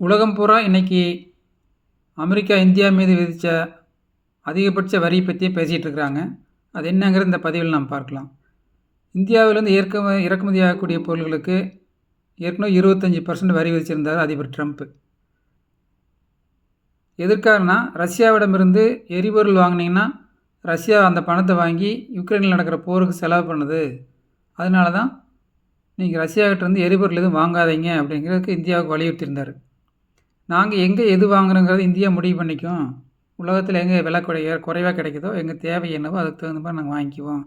உலகம் பூரா இன்றைக்கி அமெரிக்கா இந்தியா மீது விதித்த அதிகபட்ச வரி பற்றியே பேசிகிட்டு இருக்கிறாங்க அது என்னங்கிறது இந்த பதிவில் நாம் பார்க்கலாம். இந்தியாவிலேருந்து ஏற்க இறக்குமதி ஆகக்கூடிய பொருள்களுக்கு ஏற்கனவே இருபத்தஞ்சி பர்சன்ட் வரி விதிச்சிருந்தார் அதிபர் ட்ரம்ப்பு எதற்காகனா ரஷ்யாவிடமிருந்து எரிபொருள் வாங்கினீங்கன்னா ரஷ்யா அந்த பணத்தை வாங்கி யுக்ரைனில் நடக்கிற போருக்கு செலவு பண்ணுது. அதனால தான் நீங்கள் ரஷ்யாகிட்டேருந்து எரிபொருள் எதுவும் வாங்காதீங்க அப்படிங்கிறதுக்கு இந்தியாவுக்கு வலியுறுத்தியிருந்தார். நாங்கள் எங்கே எது வாங்குறோங்கிறது இந்தியா முடிவு பண்ணிக்கும். உலகத்தில் எங்கே விலை குறைய குறைவாக கிடைக்குதோ எங்கள் தேவை என்னவோ அதுக்கு தகுந்த மாதிரி நாங்கள் வாங்கிக்குவோம்.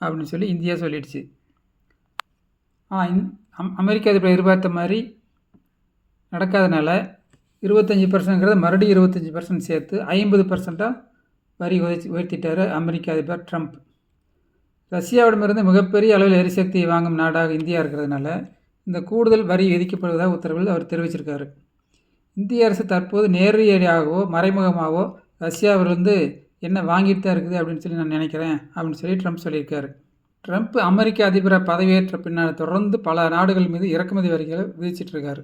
அப்படின்னு சொல்லி இந்தியா சொல்லிடுச்சு. ஆனால் இந் அம் அமெரிக்கா அதிபர் எதிர்பார்த்த மாதிரி நடக்காதனால இருபத்தஞ்சி பர்சன்ட்ங்கிறத மறுபடியும் இருபத்தஞ்சி பர்சன்ட் சேர்த்து ஐம்பது பர்சண்ட்டாக வரி உயர்த்தி உயர்த்திட்டார் அமெரிக்க அதிபர் ட்ரம்ப். ரஷ்யாவிடமிருந்து மிகப்பெரிய அளவில் எரிசக்தியை வாங்கும் நாடாக இந்தியா இருக்கிறதுனால இந்த கூடுதல் வரி விதிக்கப்படுவதாக உத்தரவில் அவர் தெரிவிச்சிருக்காரு. இந்திய அரசு தற்போது நேரடியாகவோ மறைமுகமாகவோ ரஷ்யாவிலிருந்து என்ன வாங்கிட்டு தான் இருக்குது அப்படின்னு சொல்லி நான் நினைக்கிறேன் அப்படின்னு சொல்லி ட்ரம்ப் சொல்லியிருக்காரு. ட்ரம்ப் அமெரிக்க அதிபரை பதவியேற்ற பின்னால் தொடர்ந்து பல நாடுகள் மீது இறக்குமதி வரிகளை விதிச்சிட்ருக்காரு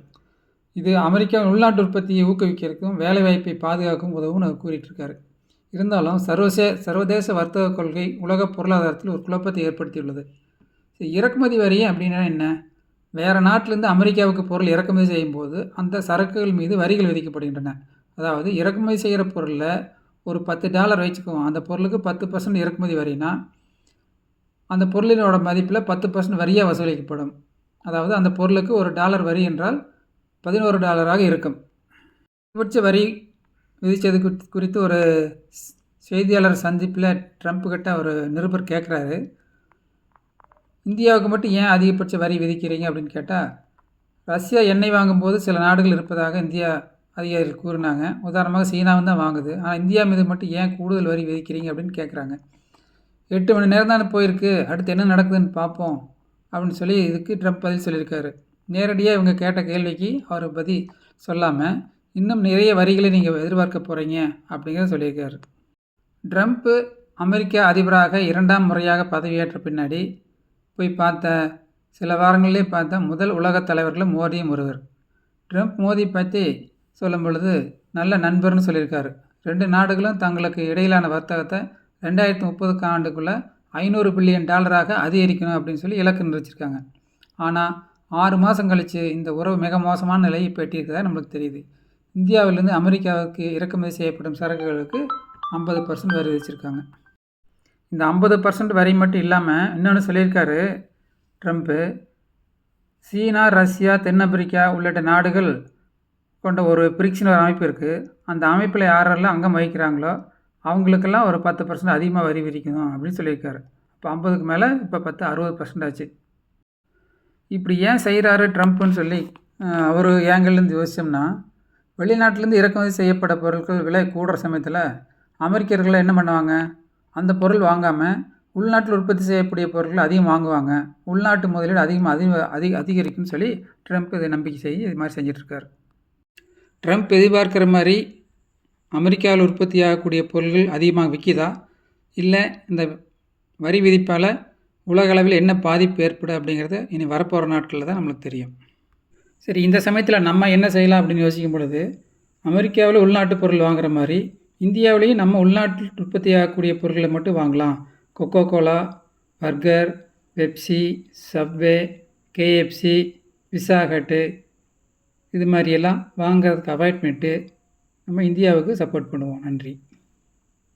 இது அமெரிக்கா உள்நாட்டு உற்பத்தியை ஊக்குவிக்கிறதுக்கும் வேலைவாய்ப்பை பாதுகாக்கும் உதவும் அவர் கூறிட்டுருக்காரு இருந்தாலும் சர்வசே சர்வதேச வர்த்தக கொள்கை உலக பொருளாதாரத்தில் ஒரு குழப்பத்தை ஏற்படுத்தியுள்ளது. இறக்குமதி வரி அப்படின்னா என்ன? வேறு நாட்டிலேருந்து அமெரிக்காவுக்கு பொருள் இறக்குமதி செய்யும்போது அந்த சரக்குகள் மீது வரிகள் விதிக்கப்படுகின்றன. அதாவது இறக்குமதி செய்கிற பொருளில் ஒரு பத்து டாலர் வச்சுக்குவோம். அந்த பொருளுக்கு பத்து பர்சன்ட் இறக்குமதி வரினா அந்த பொருளினோட மதிப்பில் பத்து பர்சன்ட் வரியாக வசூலிக்கப்படும். அதாவது அந்த பொருளுக்கு ஒரு டாலர் வரி என்றால் பதினோரு டாலராக இருக்கும். அதிகபட்ச வரி விதித்தது குறித்து ஒரு செய்தியாளர் சந்திப்பில் ட்ரம்ப் கிட்ட ஒரு நிருபர் கேட்குறாரு. இந்தியாவுக்கு மட்டும் ஏன் அதிகபட்ச வரி விதிக்கிறீங்க அப்படின்னு கேட்டால் ரஷ்யா எண்ணெய் வாங்கும்போது சில நாடுகள் இருப்பதாக இந்தியா அதிகாரிகள் கூறினாங்க. உதாரணமாக சீனாவும் தான் வாங்குது. ஆனால் இந்தியா மீது மட்டும் ஏன் கூடுதல் வரி விதிக்கிறீங்க அப்படின்னு கேட்குறாங்க எட்டு மணி நேரம் தானே போயிருக்கு. அடுத்து என்ன நடக்குதுன்னு பார்ப்போம் அப்படின்னு சொல்லி இதுக்கு ட்ரம்ப் பதில் சொல்லியிருக்காரு. நேரடியாக இவங்க கேட்ட கேள்விக்கு அவர் பதில் சொல்லாமல் இன்னும் நிறைய வரிகளை நீங்கள் எதிர்பார்க்க போகிறீங்க அப்படிங்கிறத சொல்லியிருக்காரு. ட்ரம்ப்பு அமெரிக்க அதிபராக இரண்டாம் முறையாக பதவியேற்ற பின்னாடி போய் பார்த்த சில வாரங்களிலே பார்த்த முதல் உலகத் தலைவர்களும் மோடியும் ஒருவர். ட்ரம்ப் மோடி பற்றி சொல்லும் பொழுது நல்ல நண்பர்னு சொல்லியிருக்காரு. ரெண்டு நாடுகளும் தங்களுக்கு இடையிலான வர்த்தகத்தை ரெண்டாயிரத்தி முப்பதுக்கு ஆண்டுக்குள்ளே ஐநூறு பில்லியன் டாலராக அதிகரிக்கணும் அப்படின்னு சொல்லி இலக்கு நிர்வச்சிருக்காங்க ஆனால் ஆறு மாதம் கழித்து இந்த உறவு மிக மோசமான நிலையை பெற்றிருக்கிறதா நம்மளுக்கு தெரியுது. இந்தியாவிலேருந்து அமெரிக்காவுக்கு இறக்குமதி செய்யப்படும் சரக்குகளுக்கு ஐம்பது பர்சன்ட் வரி விதிச்சிருக்காங்க. இந்த ஐம்பது பர்சன்ட் வரி மட்டும் இல்லாமல் இன்னொன்று சொல்லியிருக்காரு ட்ரம்ப்பு சீனா ரஷ்யா தென்னாப்பிரிக்கா உள்ளிட்ட நாடுகள் கொண்ட ஒரு பிரிக்ஷன் ஒரு அமைப்பு இருக்குது அந்த அமைப்பில் யாரெல்லாம் அங்கம் வகிக்கிறாங்களோ அவங்களுக்கெல்லாம் ஒரு பத்து பர்சன்ட் அதிகமாக வரி விதிக்கணும் அப்படின்னு சொல்லியிருக்காரு. இப்போ ஐம்பதுக்கு மேலே இப்போ பத்து அறுபது பர்சன்ட் ஆச்சு. இப்படி ஏன் செய்கிறாரு ட்ரம்ப்புன்னு சொல்லி அவர் ஏங்கல்லேருந்து யோசித்தோம்னா வெளிநாட்டிலேருந்து இறக்குமதி செய்யப்பட்ட பொருட்கள் விலை கூடுற சமயத்தில் அமெரிக்கர்கள் என்ன பண்ணுவாங்க? அந்த பொருள் வாங்காமல் உள்நாட்டில் உற்பத்தி செய்யக்கூடிய பொருட்கள் அதிகம் வாங்குவாங்க. உள்நாட்டு முதலீடு அதிகமாக அதிக அதிக அதிகரிக்கும்னு சொல்லி ட்ரம்ப் இதை நம்பிக்கை செய்ய இது மாதிரி செஞ்சிட்ருக்கார். ட்ரம்ப் எதிர்பார்க்குற மாதிரி அமெரிக்காவில் உற்பத்தி ஆகக்கூடிய பொருள்கள் அதிகமாக விற்கிதா இல்லை இந்த வரி விதிப்பால் உலகளவில் என்ன பாதிப்பு ஏற்படும் அப்படிங்கிறத இனி வரப்போகிற நாட்களில் தான் நம்மளுக்கு தெரியும். சரி இந்த சமயத்தில் நம்ம என்ன செய்யலாம் அப்படின்னு யோசிக்கும் பொழுது அமெரிக்காவில் உள்நாட்டு பொருள் வாங்குற மாதிரி இந்தியாவிலேயே நம்ம உள்நாட்டில் உற்பத்தி ஆகக்கூடிய பொருட்களை மட்டும் வாங்கலாம். Coca Cola burger Pepsi Subway KFC Pizza Hut இது மாதிரியெல்லாம் வாங்கிறதுக்கு அவாய்ட்மெண்ட்டு நம்ம இந்தியாவுக்கு சப்போர்ட் பண்ணுவோம். நன்றி.